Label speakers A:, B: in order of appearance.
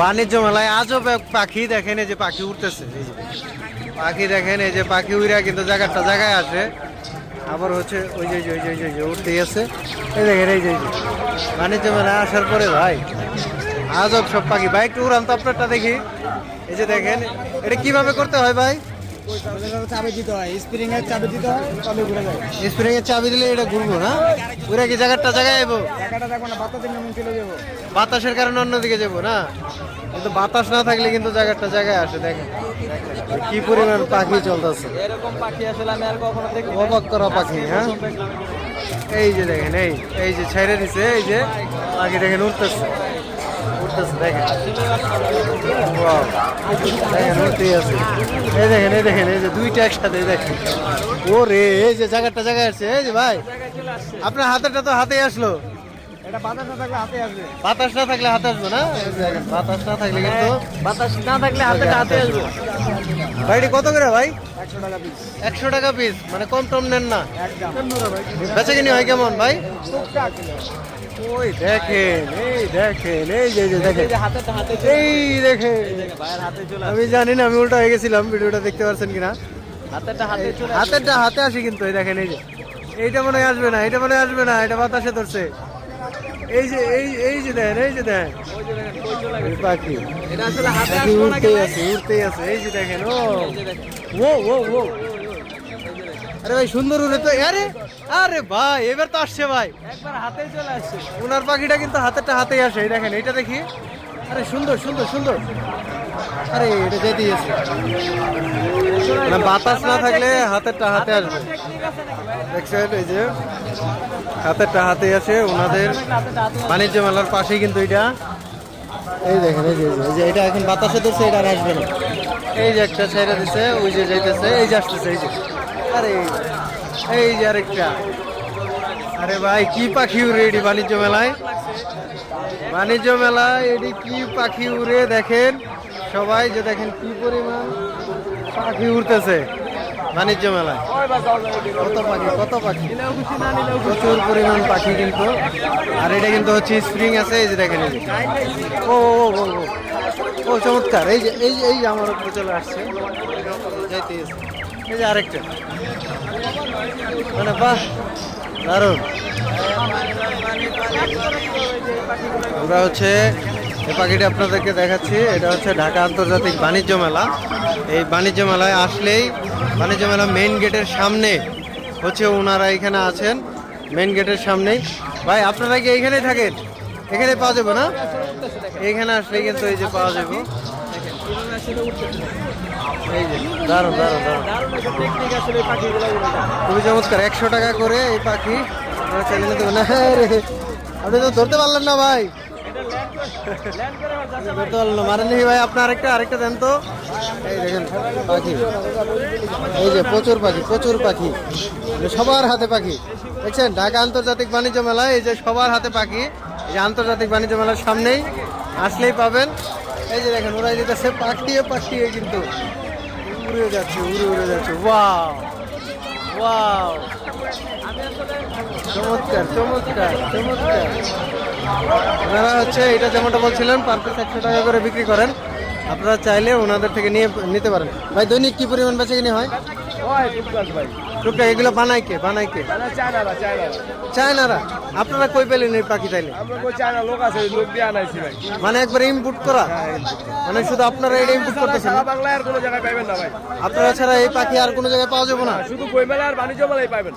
A: বাণিজ্য মেলায় আজও পাখি দেখেন এই যে পাখি উঠতেছে পাখি দেখেন এই যে পাখি উড়া কিন্তু জায়গাটা জায়গায় আছে। আবার হচ্ছে ওই যে ওই যে, ওই যে, উঠতে আছে। এই দেখেন এই যে। বাণিজ্য মেলায় আসার পরে ভাই আজব সব পাখি। ভাই একটু উড়ান তো আপনারটা দেখি। এই যে দেখেন এটা কীভাবে করতে হয় ভাই?
B: চাবি দিতে হয় স্প্রিং এর চাবি দিতে হয়। তবে ঘুরে যায়
A: স্প্রিং এর চাবি দিলে এটা ঘুরবো না? উড়া কি জায়গাটা জায়গায় যাব
B: না চলে যাব।
A: বাতাসের কারণে অন্যদিকে যাব না? কিন্তু বাতাস না থাকলে কিন্তু জায়গাটা জায়গায় আসে দেখেন। কি পরিমাণ পাখি চলতেছে।
B: এরকম পাখি আসলে আমি আর কখনো দেখি
A: অবাক করা পাখি হ্যাঁ? এই যে দেখেন এই এই যে ছেড়ে দিছে এই যে পাখি দেখেন উঠতেছে। উঠতেছে দেখেন। দেখেন উঠতেই আছে। এই দেখেন এই দেখেন এই যে দুইটা একসাথে দেখেন। ও রে এই যে জায়গাটা জায়গায় আসছে। এই যে ভাই আপনার হাতেরটা তো হাতেই আসলো।
B: বাতাস না থাকলে হাতে আসবে
A: না? হাতে বাতাস না থাকলে কিন্তু
B: বাতাস না থাকলে হাতে হাতে আসবে।
A: ভাইটি কত করে ভাই?
B: একশো টাকা পিস
A: মানে কম টম নেন না। বেচা কিনি হয় কেমন ভাই? ওই দেখেন এই দেখেন এই যে দেখেন।
B: এই
A: দেখেন। আমি জানি না আমি উল্টা হয়ে গেছিলাম ভিডিওটা দেখতে পারছেন কিনা।
B: হাতেটা হাতে চলে
A: হাতেরটা হাতে আসে কিন্তু এই দেখেন এই যে। এইটা মনে হয় আসবে না এটা মনে হয় আসবে না এটা বাতাসে ধরছে। এই যে এই এই যে দেখেন এই যে দেখেন। পাখি।
B: এটা আসলে হাতে আসবে না
A: উঠতেই আছে উঠতেই আছে এই যে দেখেন ও। ও ও ও। আরে ভাই সুন্দর উড়ে তো। আরে আরে ভাই এবার তো আসছে ভাই।
B: একবার হাতে চলে আসছে।
A: ওনার পাখিটা কিন্তু হাতেরটা হাতেই আসে এই দেখেন এইটা দেখি। আরে সুন্দর সুন্দর সুন্দর। আরে এটা যেতে আছে মানে বাতাস না থাকলে হাতেরটা হাতে আসবে। দেখছেন এই যে হাতেরটা হাতে আসে ওনাদের বাণিজ্য মেলার পাশেই কিন্তু এটা এই দেখেন এই যে যে এটা এখন বাতাসে ধরছে এটা আসবে না। এই যে একটা ছেড়ে দিছে ওই যে যাইতেছে এই যে আসতেছে এই যে। আরে, এই যে আরেকটা। আরে ভাই, কি পাখি উড়ে এটি বাণিজ্য মেলায়? বাণিজ্য মেলায় এটি কি পাখি উড়ে? দেখেন, সবাই যে দেখেন কি পরিমাণ পাখি উড়তেছে বাণিজ্য মেলায়। কত পাখি কত পাখি? প্রচুর পরিমাণ পাখি কিন্তু। আর এটা কিন্তু হচ্ছে স্প্রিং আছে, এই যে দেখেন এই ও ও ও ও চমৎকার। এই যে, এই এই আমার চলে আসছে। যাইতে। এই যে আরেকটা। মানে বাহ, দারুণ। আমরা হচ্ছে এই পাখিটি আপনাদেরকে দেখাচ্ছি, এটা হচ্ছে ঢাকা আন্তর্জাতিক বাণিজ্য মেলা। এই বাণিজ্য মেলায় আসলেই বাণিজ্য মেলা মেইন গেটের সামনে হচ্ছে ওনারা এখানে আছেন মেইন গেটের সামনেই। ভাই, আপনারা কি এইখানেই থাকেন? এখানে পাওয়া যাবে না? এইখানে আসলে কিন্তু এই যে পাওয়া যাবে। দারুণ। খুবই চমৎকার, একশো টাকা করে এই পাখি। আপনারা রে আপনি তো ধরতে পারলেন না ভাই। ধরতে না ভাই? আপনি আরেকটা এই দেখেন, পাখি। এই যে প্রচুর পাখি প্রচুর পাখি। সবার হাতে পাখি। দেখছেন, ঢাকা আন্তর্জাতিক বাণিজ্য এই যে সবার হাতে পাখি। এই আন্তর্জাতিক বাণিজ্য মেলার সামনেই আসলেই পাবেন। এই যে দেখেন, ওরাই দিতেছে পাখিয়ে পাখিয়ে কিন্তু উড়ে যাচ্ছে, উড়ে উড়ে যাচ্ছে। Wow wow. চমৎকার চমৎকার চমৎকার। ওনারা হচ্ছে, এটা যেমনটা বলছিলেন, পার পিস একশো টাকা করে বিক্রি করেন। আপনারা চাইলে ওনাদের থেকে নিয়ে, নিতে পারেন। ভাই, দৈনিক কি পরিমাণ বেচে কিনে হয়
B: ভাই।
A: টুকটাক এগুলো বানাই কে? বানাই কে?
B: চায়নারা
A: আপনারা কই পেলেন এই পাখি তাইলে? মানে একবার ইম্পোর্ট করা? মানে শুধু আপনারা এটা ইম্পোর্ট করতেছেন
B: বাংলায় আর কোনো জায়গায় পাইবেন না ভাই।
A: আপনারা ছাড়া এই পাখি আর কোনো জায়গায় পাওয়া যাবে না?
B: শুধু বইমেলা আর বাণিজ্য মেলায় পাইবেন